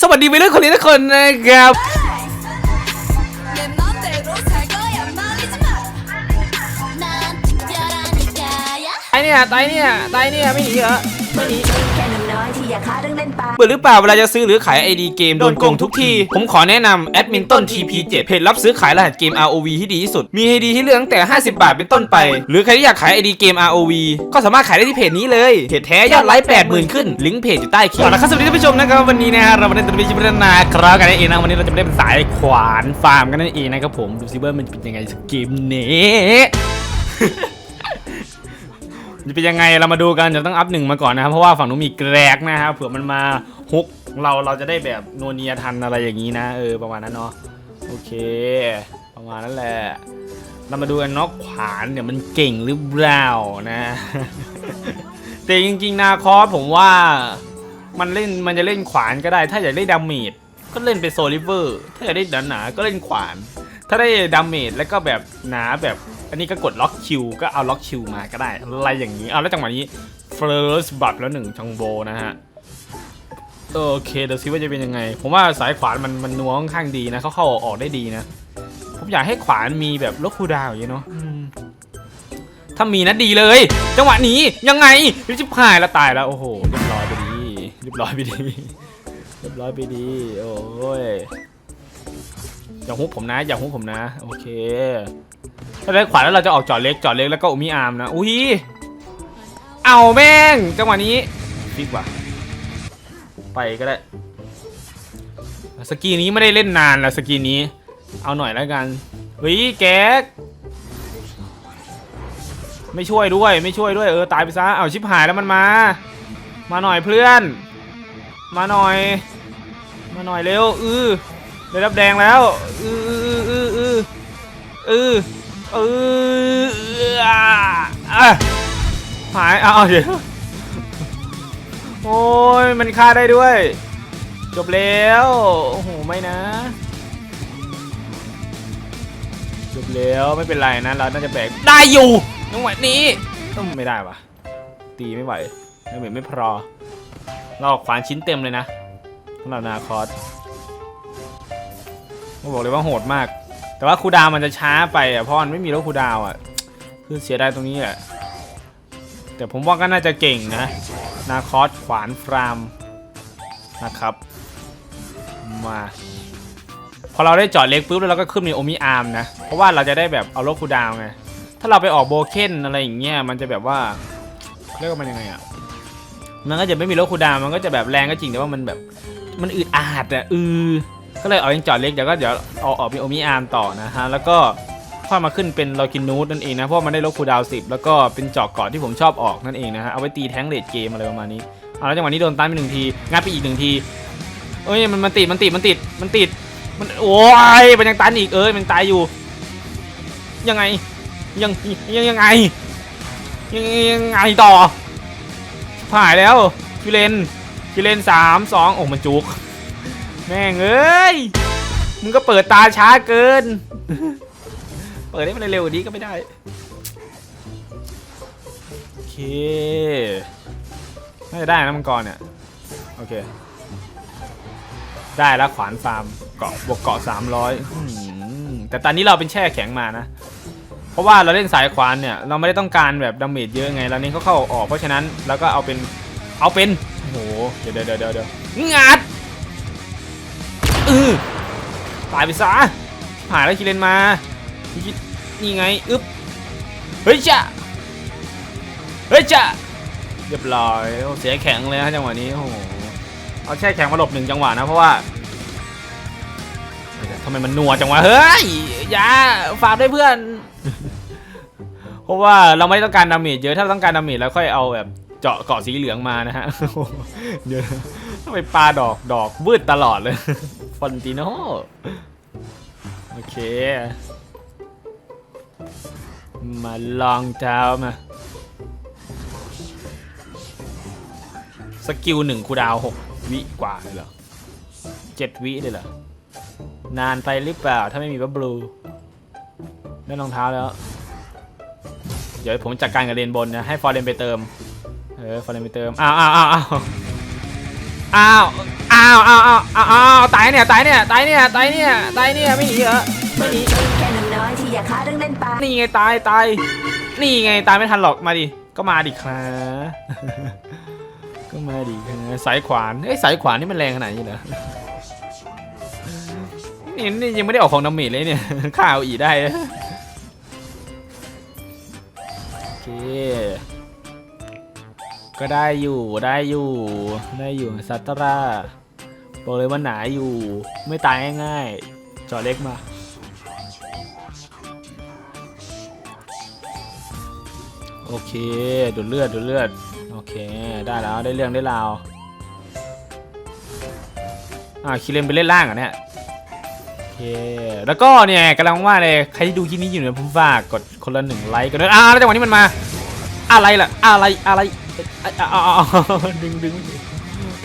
สวัสดีไปเรื่องคนนี้ทุกคนนะครับ ตายเนี่ย ตายเนี่ย ตายเนี่ย ไม่หนีเหรอ บื่อหรือเปล่าเวลาจะซื้อหรือขาย ID เกมโดนโกงทุกที ผมขอแนะนำแอดมินต้น TP7 เพจรับซื้อขายรหัสเกม ROV ที่ดีที่สุด มี ID ที่เลือกตั้งแต่ 50 บาทเป็นต้นไป หรือใครที่อยากขาย ID เกม ROV ก็สามารถขายได้ที่เพจนี้เลยเพจแท้ยอดไลค์80,000ขึ้นลิงก์เพจอยู่ใต้คลิปเอาละครับสวัสดีท่านผู้ชมนะครับวันนี้นะฮะเรามาเล่นตัวนี้ชิบะนาครับกันนั่นเองนะวันนี้เราจะมาเล่นเป็นสายขวานฟาร์มกันนั่นเองนะครับผมดูซิว่ามันเป็นยังไงสกเกมนี้ จะเป็นยังไงเรามาดูกันจะต้องอัพหนึ่งมาก่อนนะครับเพราะว่าฝั่งนู้นมีแกรกนะครับเผื่อมันมาฮุกเราเราจะได้แบบโนเนียทันอะไรอย่างนี้นะเออประมาณนั้นเนาะโอเค ประมาณนั้นแหละเรามาดูกันเนาะขวานเนี่ยมันเก่งหรือเปล่านะ แต่จริงๆนาคอสผมว่ามันเล่นมันจะเล่นขวานก็ได้ ถ้าอยากได้ดาเมจก็เล่นเป็นโซลิเวอร์ ถ้าอยากได้หนาๆก็เล่นขวาน ถ้าได้ดาเมจแล้วก็แบบหนาแบบ อันนี้ก็กดล็อกคิวก็เอาล็อกคิวมาก็ได้ อะไรอย่างนี้เอาแล้วจังหวะนี้ first บัตแล้วหนึ่งจังโบนะฮะโอเคเดี๋ยวซิว่าจะเป็นยังไง ผมว่าสายขวานมันมันนัวค่อนข้างดีนะเขาเข้าออกได้ดีนะ ผมอยากให้ขวานมีแบบลดคูลดาวน์อย่างนี้เนาะอืมถ้ามีนะดีเลย จังหวะนี้ยังไงริจิบหายแล้วตายแล้วโอ้โหเรียบร้อยไปดีเรียบร้อยไปดีเรียบร้อยไปดีโอ้ย อย่าฮุบผมนะ อย่าฮุบผมนะ โอเคถ้าได้ขวาแล้วเราจะออกจอดเล็กจอดเล็กแล้วก็อุมิอาร์มนะ อุ้ย เอาแม่ง จังหวะนี้ฟิกว่ะ ไปก็ได้ สกีนี้ไม่ได้เล่นนานล้วสกีนี้ เอาหน่อยแล้วกัน เฮ้ยแก๊กไม่ช่วยด้วยไม่ช่วยด้วยเออตายไปซะเอาชิบหายแล้วมันมา มาหน่อยเพื่อน มาหน่อย มาหน่อยเร็วอือ ได้รับแดงแล้วอืออืออืออืออืออืออะอะหายเอาเอาเดี๋ยวโอ้ยมันฆ่าได้ด้วย จบแล้ว โอ้โห ไม่นะ จบแล้วไม่เป็นไรนะเราน่าจะแบกได้อยู่จังหวะนี้ต้องไม่ได้วะตีไม่ไหวไม่เหมือนไม่พอเราอกขวานชิ้นเต็มเลยนะสำหรับนาคอส ผมบอกเลยว่าโหดมาก แต่ว่าคูดาวมันจะช้าไปอะ เพราะมันไม่มีรถคูดาวอะ คือเสียดายตรงนี้แหละ แต่ผมว่าก็น่าจะเก่งนะ นาคอสขวานฟรามนะครับ มา พอเราได้จอดเล็กปุ๊บแล้วเราก็ขึ้นมีโอมิอาร์มนะ เพราะว่าเราจะได้แบบเอารถคูดาวไง ถ้าเราไปออกโบเคนอะไรอย่างเงี้ย มันจะแบบว่าเรียกว่ามันยังไงอะ มันก็จะไม่มีรถคูดาวมันก็จะแบบแรงก็จริงแต่ว่ามันแบบ มันอึดอัดอะอือ ก็เลยเอายังจอดเล็กเดี๋ยวก็เดี๋ยวเอาออกเป็นโอมิอาร์มต่อนะฮะแล้วก็ค่อยมาขึ้นเป็นลอกินนูตนั่นเองนะเพราะมันได้ลบคูดาวสิบแล้วก็เป็นจอกเกาะที่ผมชอบออกนั่นเองนะฮะเอาไว้ตีแท้งเลดเกมอะไรประมาณนี้เอาแล้วจังหวะนี้โดนตันไปหนึ่งทีงัดไปอีกหนึ่งทีเอ้ยมันมันติดมันติดมันติดมันติดมันโอ้ยมันยังตันอีกเอ้ยมันตายอยู่ ยังไงยังยังยังไงยังยังไงต่อผ่ายแล้วคิเลนคิเลนสามสองโอ้มันจุก แม่งเอ้ย มึงก็เปิดตาช้าเกิน เปิดให้มันเร็วกว่านี้ก็ไม่ได้ โอเค น่าจะได้นะมังกรเนี่ย โอเค ได้แล้วขวานฟาร์มเกาะบวกเกาะ300อื้อหือแต่ตอนนี้เราเป็นแช่แข็งมานะ เพราะว่าเราเล่นสายขวานเนี่ย เราไม่ได้ต้องการแบบดาเมจเยอะไงเราเน้นเขาเข้าออกเพราะฉะนั้นเราก็เอาเป็น เอาเป็น โอ้โห เดี๋ยวเดี๋ยวเดี๋ยวเดี๋ ยวงัดอือตายไปซะหายแล้วคิเลนมา นี่ไง อึ๊บ เฮ้ยจ้ะเฮ้ยจ้ะเรียบร้อยเสียแข็งเลยฮะจังหวะนี้ โอ้โห เอาแช่แข็งมาหลบหนึ่งจังหวะนะ เพราะว่าทำไมมันนัวจังวะ เฮ้ย อย่า ฝากด้วยเพื่อน เพราะว่าเราไม่ต้องการดาเมจเยอะ ถ้าเราต้องการดาเมจแล้วค่อยเอาแบบ เจาะเกาะสีเหลืองมานะฮะเดี๋ยวทำไมปลาดอกดอกวืดตลอดเลยฟอนติโนโอเค มาลองเท้ามาสกิลหนึ่งคูดาวหกวิกว่าเลยเหรอเจ็ดวิเลยเหรอนานไปหรือเปล่า ถ้าไม่มีบับบลูได้รองเท้าแล้ว เดี๋ยวผมจัดการกับเลนบนนะ ให้ฟอร์เรนไปเติม เออฟอร์เรนไปเติม อ้าวอ้าวอ้าวอ้าวอ้าวอ้าาวอ้าวอ้าวอ้าวอ้าวตายเนี่ยตายเนี่ยตายเนี่ยตายเนี่ยตายเนี่ยไม่หนีเหรอไม่หนีแค่หนุ่มน้อยที่อยากฆ่าเรื่องเล่นปลานี่ไงตายตายนี่ไงตายไม่ทันหรอกมาดิก็มาดิครับก็มาดิครับสายขวานเอ้ยสายขวานนี่มันแรงขนาดนี้เหรอนี่นี่ยังไม่ได้ออกของดาเมจเลยเนี่ยฆ่าเอาอีได้ ก็ได้อยู่ได้อยู่ ได้อยู่ซัตตราบอกเลยว่าหนาอยู่ ไม่ตายง่ายๆจอเล็กมา โอเค ดูดเลือดดูดเลือด โอเค ได้แล้วได้เรื่องได้ราวอ่าคิเลนไปเล่นล่างอะเนี่ยโอเคแล้วก็เนี่ยกำลังว่าเลยใครที่ดูคลิปนี้อยู่เนี่ยผมฝากกดคนละหนึ่งไลค์กันด้วยอ่าแล้วจังหวะนี้มันมา อะไรล่ะ อะไรอะไร อะอะอะอะดึงดึง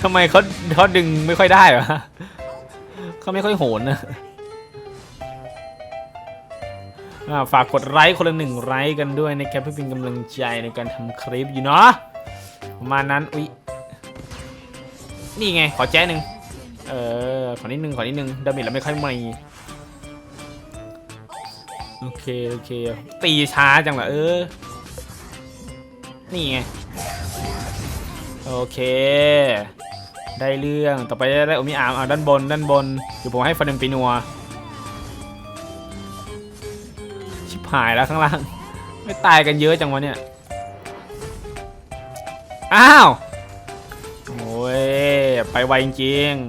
ทำไมเขาเขาดึงไม่ค่อยได้วะเขาไม่ค่อยโหนนะฝากกดไลค์คนละหนึ่งไลค์กันด้วยนะครับเพื่อเป็นกำลังใจในการทำคลิปอยู่เนาะประมาณนั้นอุ๊ยนี่ไง ขอแจ้หนึ่งเออ ขอนิดนึง ขอนิดนึงดาเมจเราไม่ค่อยมีโอเค โอเค ตีช้าจังเหรอเออ นี่ไง โอเค ได้เรื่องต่อไปได้โอมิอาร์มอ่าด้านบนด้านบนเดี๋ยวผมให้ฟาเดนปินัว ชิบหายแล้วข้างล่าง ไม่ตายกันเยอะจังวะเนี่ย อ้าวโอ้ยไปไวจริงๆ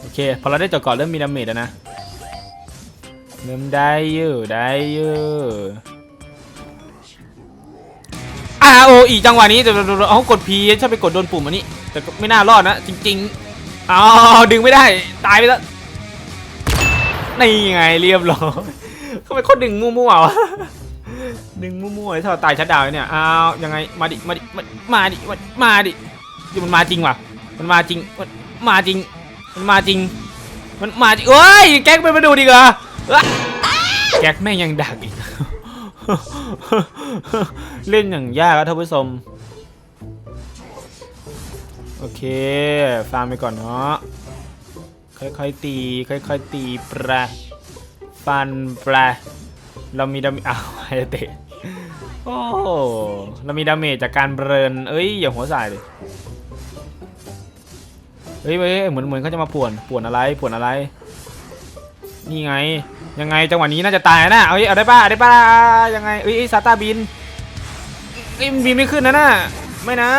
โอเค พอเราได้จอดก่อนเริ่มมีดาเมจแล้วนะ เริ่มได้อยู่ได้อยู่ อ้าโออีจังหวะนี้แต่เอากดพีชอบไปกดโดนปุ่มอันนี้ แต่ก็ไม่น่ารอดนะ จริงๆอ้าวดึงไม่ได้ ตายไปแล้วนี่ไงเรียบร้อยทำไมเขาดึงมั่วๆวะดึงมั่วๆถ้าเราตายชัดดาวน์เนี่ยอ้าวยังไงมาดิมาดิมามาดิมามาดิเดี๋ยวมันมาจริงว่ะมันมาจริงมันมาจริง มันมาจริง มันมาจริงเอ้ยแก๊กไปมาดูดีกว่าเอ้ยแก๊กแม่งยังดักอีก เล่นอย่างยากแล้วท่านผู้ชม โอเค ฟาร์มไปก่อนเนาะ ค่อยๆตี ค่อยๆตีปลาฟันปลาเรามีดาเมจอ้าวไฮเตะโอ้เรามีดาเมจจากการเบิร์นเอ้ย อย่าหัวสายเลยเฮ้ยเฮ้ยเหมือนเหมือนเขาจะมาป่วนป่วนอะไรป่วนอะไร นี่ไง ยังไงจังหวะนี้น่าจะตายนะเอาเอาได้ป่ะได้ป่ะยังไงเอ้ยซาตาบินเอ้ยมันบินไม่ขึ้นนะน่ะไม่นะ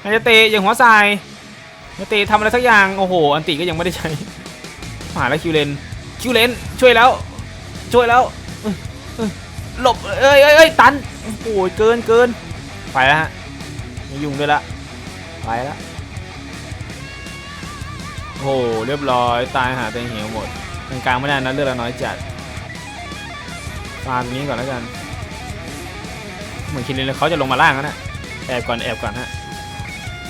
ไฮเตะอย่าหัวสายเนเตทำอะไรสักอย่างโอ้โห อันติก็ยังไม่ได้ใช้ผ่านแล้วคิวเลนคิวเลนช่วยแล้ว ช่วยแล้วหลบเอ้ยเอ้ยเอ้ยตันโอ้โหเกินเกินไปแล้วฮะไม่ยุ่งด้วยละไปแล้วโอ้โหเรียบร้อยตายหาแต่เหวหมด กลางๆไม่ได้นะเลือดเรน้อยจัดฟาตรงนี้ก่อนแล้วกัน เหมือนคิเลนเขาจะลงมาล่างแล้วนะแอบก่อนแอบก่อนฮะ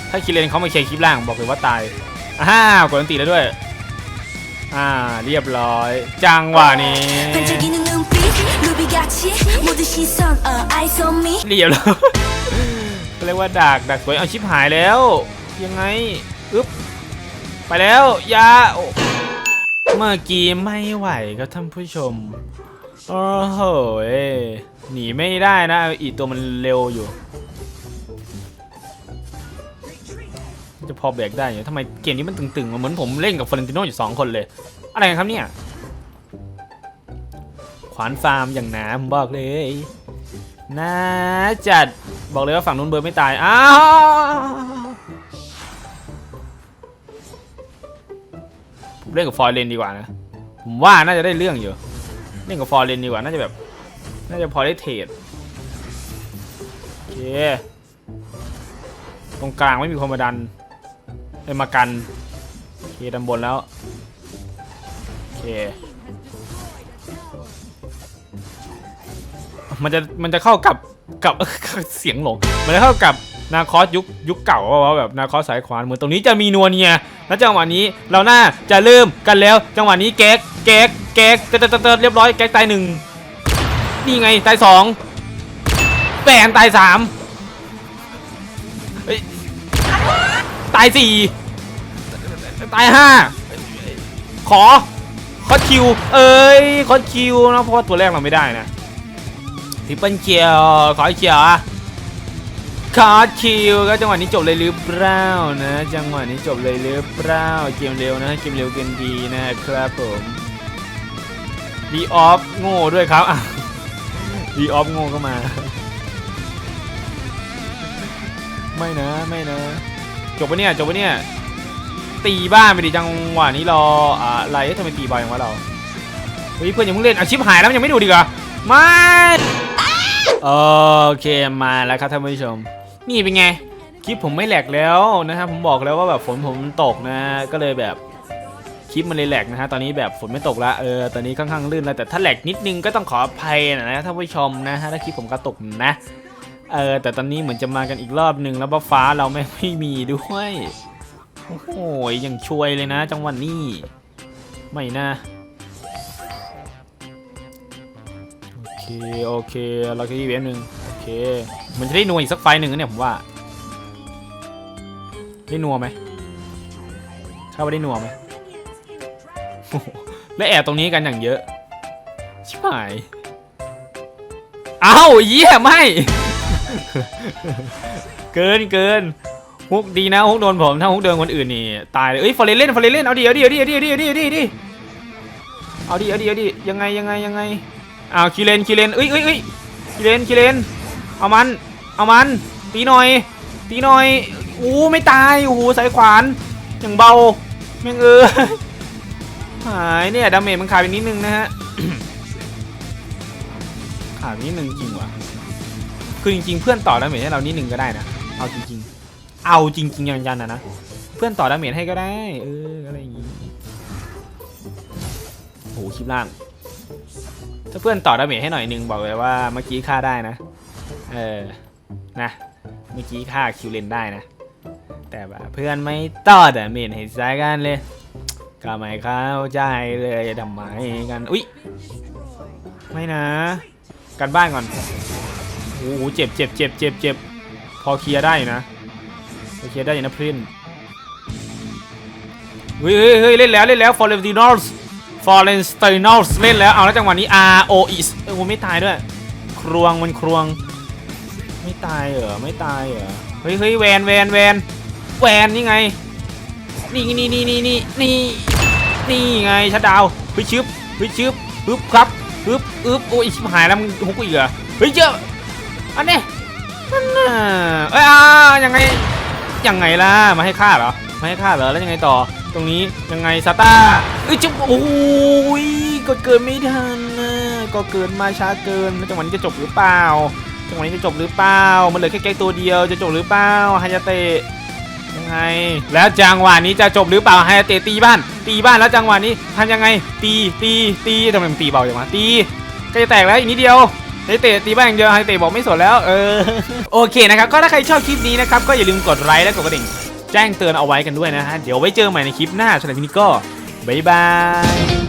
ถ้าคิเลนเขามาเคลียร์คลิปล่างบอกเลยว่าตายอ้าวกดอันตีแล้วด้วยอ่าเรียบร้อย จังหวะนี้เรียบร้อยเรียกว่าดักดักสวยเอาชิปหายแล้ว ยังไงอึ๊บไปแล้วยา เมื่อกี้ไม่ไหวครับท่านผู้ชม โอ้โหเอ้ยหนีไม่ได้นะอีตัวมันเร็วอยู่ จะพอแบกได้อยู่ทำไมเกมนี้มันตึงๆ เหมือนผมเล่นกับฟลอเรนติโนอยู่ 2 คนเลย อะไรกันครับเนี่ย ขวานฟาร์มอย่างหนาผมบอกเลยน่าจัดบอกเลยว่าฝั่งนู้นเบอร์ไม่ตาย อ้าว เล่นกับฟอยเลนดีกว่านะ ผมว่าน่าจะได้เรื่องอยู่ เล่นกับฟอยเลนดีกว่า น่าจะแบบ น่าจะพอได้เทรดโอเค ตรงกลางไม่มีคนมาดันไปมากัน โอเคดันบนแล้ว โอเค มันจะ มันจะเข้ากับกับเสียงหลง มันจะเข้ากับนาคอสยุคยุคเก่าว่าแบบนาคอสสายขวานเหมือนตรงนี้จะมีนัวเนีย แล้วจังหวะนี้เราหน่าจะเริ่มกันแล้ว จังหวะนี้แก๊กแก๊กแก๊กเติร์ดเติร์ดเรียบร้อยแก๊กตายหนึ่งนี่ไงตายสองแปนตายสามตายสี่ตายห้าขอคอสคิว เอ้ยคอสคิวนะเพราะว่าตัวแรกเราไม่ได้นะทิปเปิลเคียวขอเคียวอะ คอสคิวก็จังหวะนี้จบเลยหรือเปล่านะ จังหวะนี้จบเลยหรือเปล่าเกมเร็วนะเกมเร็วเกมดีนะครับผมดีออฟโง่ด้วยครับดีออฟโง่ก็มา ไม่นะไม่นะ จบปะเนี่ยจบปะเนี่ย ตีบ้านไปดิจังหวะนี้รออะไรทำไมตีบอลอย่างวะเราเฮ้ยเพื่อนยังเพิ่งเล่นอาชิปหายแล้วยังไม่ดูดีกว่าไม่โอเคมาแล้วครับท่านผู้ชม นี่เป็นไง คลิปผมไม่แหลกแล้วนะครับผมบอกแล้วว่าแบบฝนผมตกนะ ก็เลยแบบคลิปมันเลยแหลกนะฮะตอนนี้แบบฝนไม่ตกละเออตอนนี้ค่อนข้างลื่นแล้วแต่ถ้าแหลกนิดนึงก็ต้องขออภัยนะท่านผู้ชมนะฮะถ้าคลิปผมกระตกนะเออแต่ตอนนี้เหมือนจะมากันอีกรอบหนึ่งแล้วบัฟฟ้าเราไม่ไม่มีด้วยโอ้โหยังช่วยเลยนะ จังหวะนนี้ไม่นะโอเคโอเคเราแค่ยีเวนหนึ่งโอเค มันจะได้นัวอีกสักไฟหนึ่งนะเนี่ยผมว่า ได้นัวไหมถ้าว่าได้นัวไหมและแอบตรงนี้กันอย่างเยอะ ชิบหายเอ้าเยี่ยไม่ เกินเกินฮุกดีนะฮุกโดนผมถ้าฮุกโดนคนอื่นนี่ตายเลยเอ้ยฟอเรนเล่นฟอเรนเล่นเอาดิเอาดิเอาดิเอาดิเอาดิเอาดิเอาดิเอาดิเอาดิเอาดิเอาดิยังไงยังไงยังไงอ้าวคิเลนคิเลนเอ้ยเอ้ยเอ้ยคิเลนคิเลนเอามัน เอามัน ตีหน่อย ตีหน่อยอู้ไม่ตายโอ้โหสายขวาน อย่างเบาแม่งเออหายเนี่ยดาเมจมันขาดไปนิดนึงนะฮะขาดไปนิดนึงจริงว่ะคือจริงๆ เพื่อนต่อดาเมจให้เรานิดนึงก็ได้นะเอาจริงๆ เอาจริงๆยันๆนะนะเพื่อนต่อดาเมจให้ก็ได้เอออะไรอย่างงี้โหคลิปล่างถ้าเพื่อนต่อดาเมจให้หน่อยนึงบอกเลยว่าเมื่อกี้ฆ่าได้นะ เออ นะเมื่อกี้ฆ่าคิวเลนได้นะ แต่ว่าเพื่อนไม่ต่อดาเมจให้ใส่กันเลยก็ไม่เข้าใจเลยทำไมกันอุ๊ยไม่นะ กันบ้านก่อนโอ้โหเจ็บเจ็บเจ็บเจ็บเจ็บพอเคลียร์ได้นะพอเคลียร์ได้นะพรินเฮ้ยเฮ้ยเล่นแล้วเล่นแล้ว f o r e n t i n o s f o r e n t i n o s เล่นแล้วเอาแล้วจังหวะนี้ R O E โอ้โหไม่ตายด้วย ครวงมันครวง ไม่ตายเหรอไม่ตายเหรอเฮ้ยเฮ้ยแวนแวนแวนแวนนี่ไงนี่นี่นี่นี่นี่นี่นี่ไงชัดดาวเฮ้ยชึบเฮ้ยชึบปึ๊บครับปึ๊บอึ๊บโอ้ยชิบหายแล้วมึงฮุกกูอีกเหรอเฮ้ยเจออันนี้นั่นน่ะเอ้ยอ่ายังไงยังไงล่ะมาให้ฆ่าเหรอมาให้ฆ่าเหรอแล้วยังไงต่อ ตรงนี้ยังไงซาต้าเอ้ยจุ๊บโอ้ยก็เกินไม่ทันนะก็เกินมาช้าเกินแล้วจังหวะนี้จะจบหรือเปล่า จังหวะนี้จะจบหรือเปล่า มันเหลือแค่แก๊กตัวเดียว จะจบหรือเปล่าฮายาเตะยังไง แล้วจังหวะนี้จะจบหรือเปล่าฮายาเตะตีบ้าน ตีบ้านแล้วจังหวะนี้ทันยังไง ตีตีตีทำไมมันตีเบาอย่างวะตีใกล้จะแตกแล้วอีกนิดเดียวไฮเตะตีบ้านอย่างเดียวไฮเตะบอกไม่สนแล้วเออโอเคนะครับก็ถ้าใครชอบคลิปนี้นะครับก็อย่าลืมกดไลค์และกดกระดิ่งแจ้งเตือนเอาไว้กันด้วยนะฮะเดี๋ยวไว้เจอใหม่ในคลิปหน้าสำหรับที่นี้ก็บ๊ายบาย